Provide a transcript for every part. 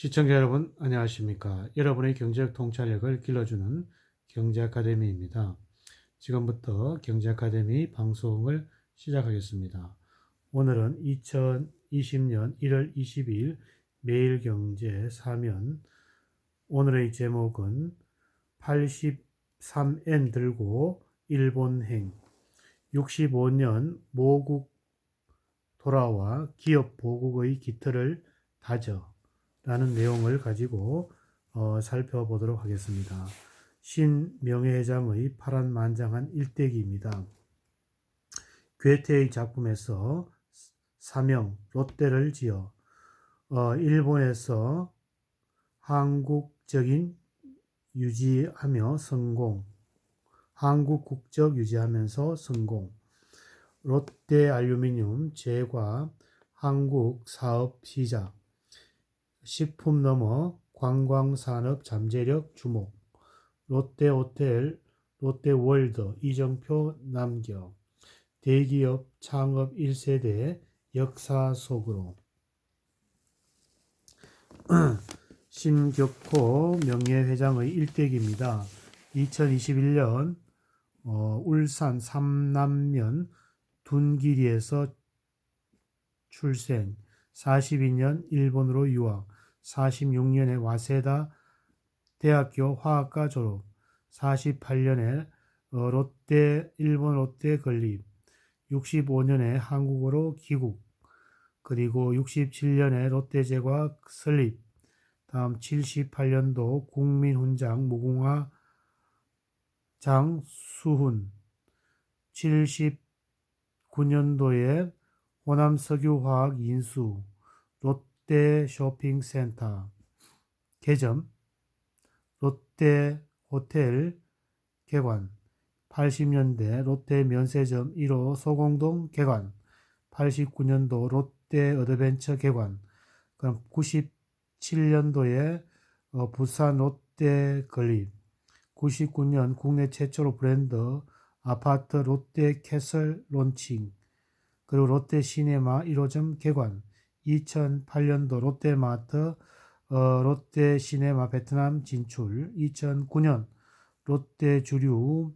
시청자 여러분 안녕하십니까? 여러분의 경제적 통찰력을 길러주는 경제 아카데미입니다. 지금부터 경제 아카데미 방송을 시작하겠습니다. 오늘은 2020년 1월 20일 매일 경제 사면. 오늘의 제목은 83N 들고 일본행. 65년 모국 돌아와 기업 보국의 기틀을 다져 라는 내용을 가지고 어, 살펴보도록 하겠습니다. 신명예회장의 파란 만장한 일대기입니다. 괴테의 작품에서 사명 롯데를 지어 어, 일본에서 한국적인 유지하며 성공 한국 국적 유지하면서 성공 롯데 알루미늄 제과 한국 사업 시작 식품 넘어 관광산업 잠재력 주목. 롯데호텔 롯데월드 이정표 남겨. 대기업 창업 1세대 역사 속으로. 신격호 명예회장의 일대기입니다. 2021년 어, 울산 삼남면 둔기리에서 출생. 42년 일본으로 유학 46년에 와세다 대학교 화학과 졸업 48년에 어, 롯데 일본 롯데 건립 65년에 한국으로 귀국 그리고 67년에 롯데 제과 설립 다음 78년도 국민훈장 무궁화 장수훈 79년도에 호남석유화학 인수 롯데 쇼핑센터 개점 롯데 호텔 개관 80년대 롯데 면세점 1호 소공동 개관 89년도 롯데 어드벤처 개관 그럼 97년도에 어, 부산 롯데 건립 99년 국내 최초로 브랜드 아파트 롯데 캐슬 론칭 그리고 롯데 시네마 1호점 개관 2008년도 롯데마트 어, 롯데 시네마 베트남 진출. 2009년 롯데 주류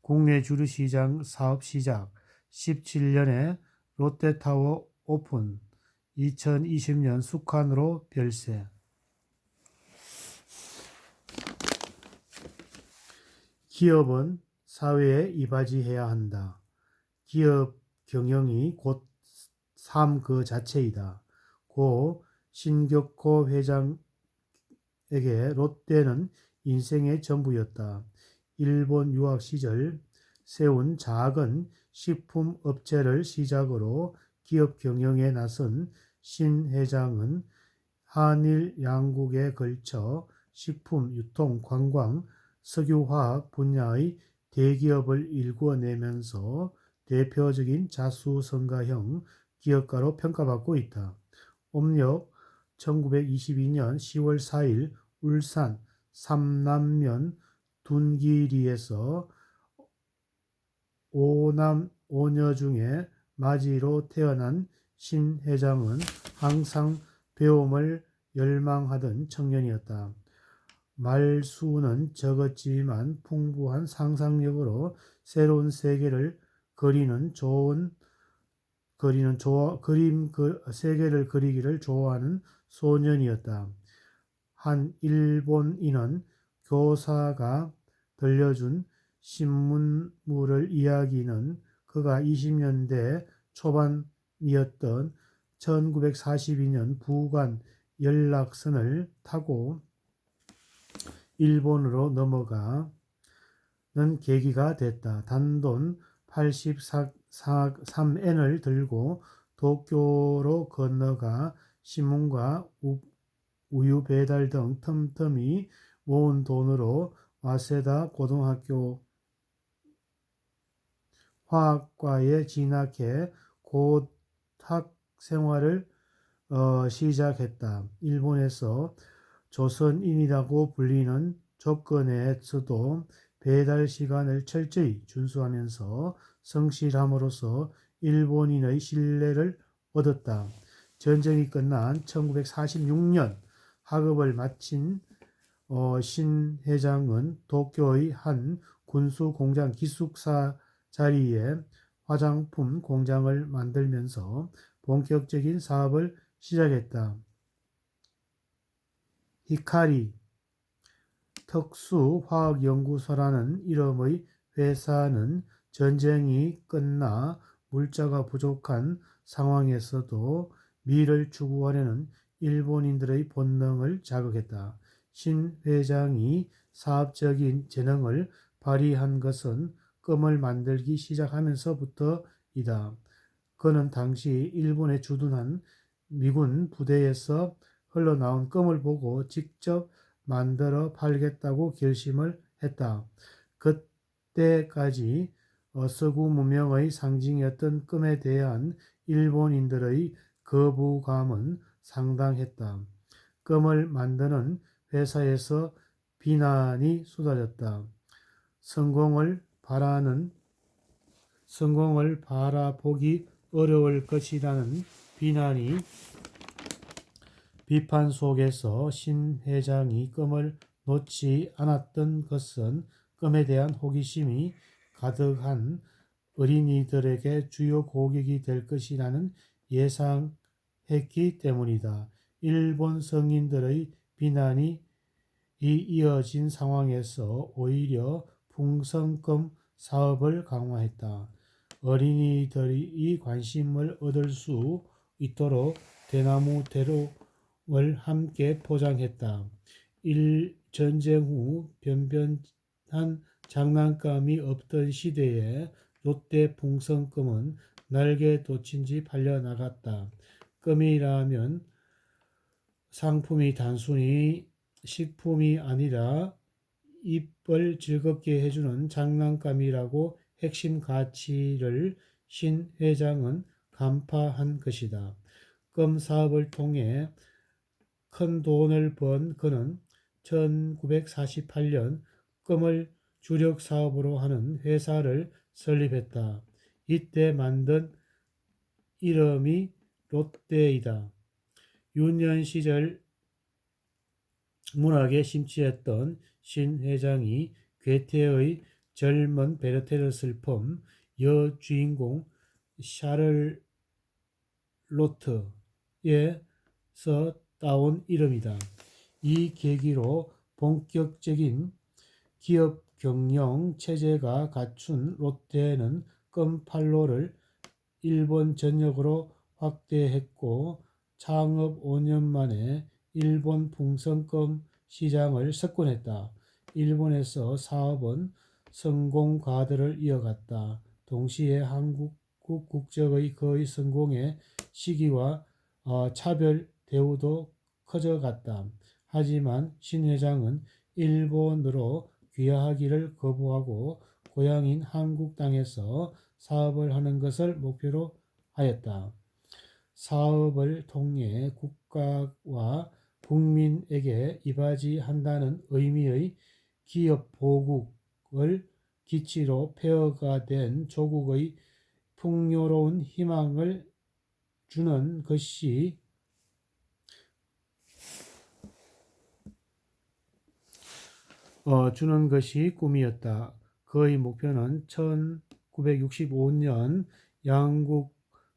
국내 주류 시장 사업 시작. 17년에 롯데타워 오픈. 2020년 숙한으로 별세. 기업은 사회에 이바지해야 한다. 기업 경영이 곧 삶 그 자체이다. 고 신격호 회장에게 롯데는 인생의 전부였다. 일본 유학 시절 세운 작은 식품 업체를 시작으로 기업 경영에 나선 신 회장은 한일 양국에 걸쳐 식품, 유통, 관광, 석유화학 분야의 대기업을 일구어내면서 대표적인 자수성가형 기업가로 평가받고 있다. 음력 1922년 10월 4일 울산 삼남면 둔기리에서 오남 오녀 중에 마지로 태어난 신 회장은 항상 배움을 열망하던 청년이었다. 말수는 적었지만 풍부한 상상력으로 새로운 세계를 그리는 좋은 그리는 좋아, 그림 그, 세계를 그리기를 좋아하는 소년이었다. 한 일본인은 교사가 들려준 신문물을 이야기는 그가 20년대 초반이었던 1942년 부관 연락선을 타고 일본으로 넘어가는 계기가 됐다. 단돈 83N을 들고 도쿄로 건너가 신문과 우유 배달 등 틈틈이 모은 돈으로 와세다 고등학교 화학과에 진학해 곧학 생활을 어, 시작했다. 일본에서 조선인이라고 불리는 조건에서도 배달 시간을 철저히 준수하면서 성실함으로써 일본인의 신뢰를 얻었다. 전쟁이 끝난 1946년 학업을 마친 어, 신 회장은 도쿄의 한 군수 공장 기숙사 자리에 화장품 공장을 만들면서 본격적인 사업을 시작했다. 히카리 특수화학연구소라는 이름의 회사는 전쟁이 끝나 물자가 부족한 상황에서도 미를 추구하려는 일본인들의 본능을 자극했다. 신 회장이 사업적인 재능을 발휘한 것은 껌을 만들기 시작하면서부터이다. 그는 당시 일본에 주둔한 미군 부대에서 흘러나온 껌을 보고 직접 만들어 팔겠다고 결심을 했다. 그때까지 어, 서구 문명의 상징이었던 껌에 대한 일본인들의 거부감은 상당했다. 껌을 만드는 회사에서 비난이 쏟아졌다. 성공을 바라는 성공을 바라보기 어려울 것이라는 비난이 비판 속에서 신 회장이 껌을 놓지 않았던 것은 껌에 대한 호기심이 가득한 어린이들에게 주요 고객이 될 것이라는 예상했기 때문이다. 일본 성인들의 비난이 이어진 상황에서 오히려 풍선껌 사업을 강화했다. 어린이들이 관심을 얻을 수 있도록 대나무 대롱 을 함께 포장했다. 일 전쟁 후 변변한 장난감이 없던 시대에 롯데 풍선껌은 날개 돋친 지 팔려 나갔다. 껌이라면 상품이 단순히 식품이 아니라 입을 즐겁게 해주는 장난감이라고 핵심 가치를 신 회장은 간파한 것이다. 껌 사업을 통해 큰 돈을 번 그는 1948년 껌을 주력 사업으로 하는 회사를 설립했다. 이때 만든 이름이 롯데이다. 유년 시절 문학에 심취했던 신 회장이 괴테의 젊은 베르테르 슬픔 여주인공 샤를로트에서 따온 이름이다. 이 계기로 본격적인 기업 경영 체제가 갖춘 롯데는 껌팔로를 일본 전역으로 확대했고 창업 5년 만에 일본 풍선껌 시장을 석권했다. 일본에서 사업은 성공 과들을 이어갔다. 동시에 한국 국적의 거의 성공의 시기와 어, 차별 대우도 커져갔다. 하지만 신 회장은 일본으로 귀화하기를 거부하고 고향인 한국 땅에서 사업을 하는 것을 목표로 하였다. 사업을 통해 국가와 국민에게 이바지한다는 의미의 기업 보국을 기치로 폐허가 된 조국의 풍요로운 희망을 주는 것이 어, 주는 것이 꿈이었다. 그의 목표는 1965년 양국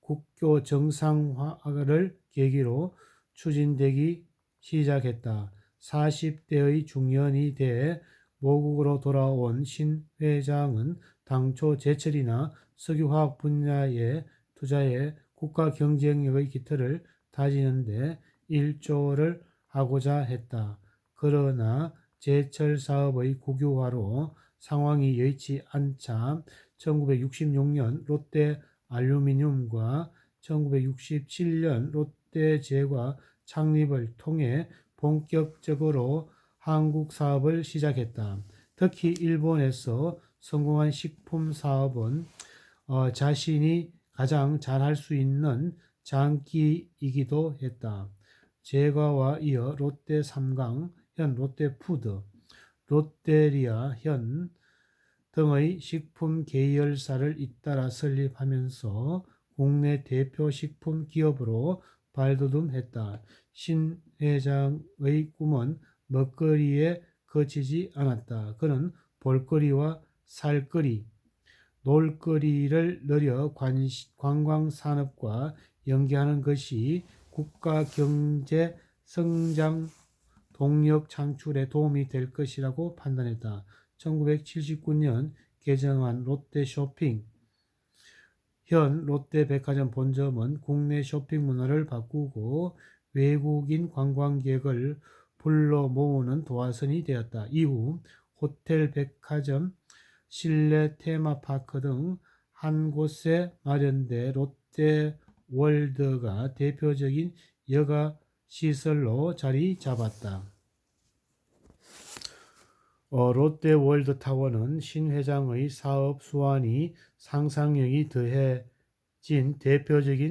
국교 정상화를 계기로 추진되기 시작했다. 40대의 중년이 돼 모국으로 돌아온 신 회장은 당초 제철이나 석유화학 분야의 투자에 국가 경쟁력의 기틀을 다지는데 일조를 하고자 했다. 그러나 제철 사업의 국유화로 상황이 여의치 않자 1966년 롯데 알루미늄과 1967년 롯데제과 창립을 통해 본격적으로 한국 사업을 시작했다. 특히 일본에서 성공한 식품 사업은 어, 자신이 가장 잘할 수 있는 장기이기도 했다. 제과와 이어 롯데 삼강, 현 롯데푸드, 롯데리아 현 등의 식품 계열사를 잇따라 설립하면서 국내 대표 식품 기업으로 발돋움했다. 신 회장의 꿈은 먹거리에 그치지 않았다. 그는 볼거리와 살거리, 놀거리를 늘려 관광산업과 연계하는 것이 국가 경제 성장 동력 창출에 도움이 될 것이라고 판단했다. 1979년 개정한 롯데 쇼핑 현 롯데백화점 본점은 국내 쇼핑 문화를 바꾸고 외국인 관광객을 불러 모으는 도화선이 되었다. 이후 호텔, 백화점, 실내 테마파크 등 한 곳에 마련돼 롯데 월드가 대표적인 여가 시설로 자리 잡았다. 어, 롯데월드타워는 신 회장의 사업 수완이 상상력이 더해진 대표적인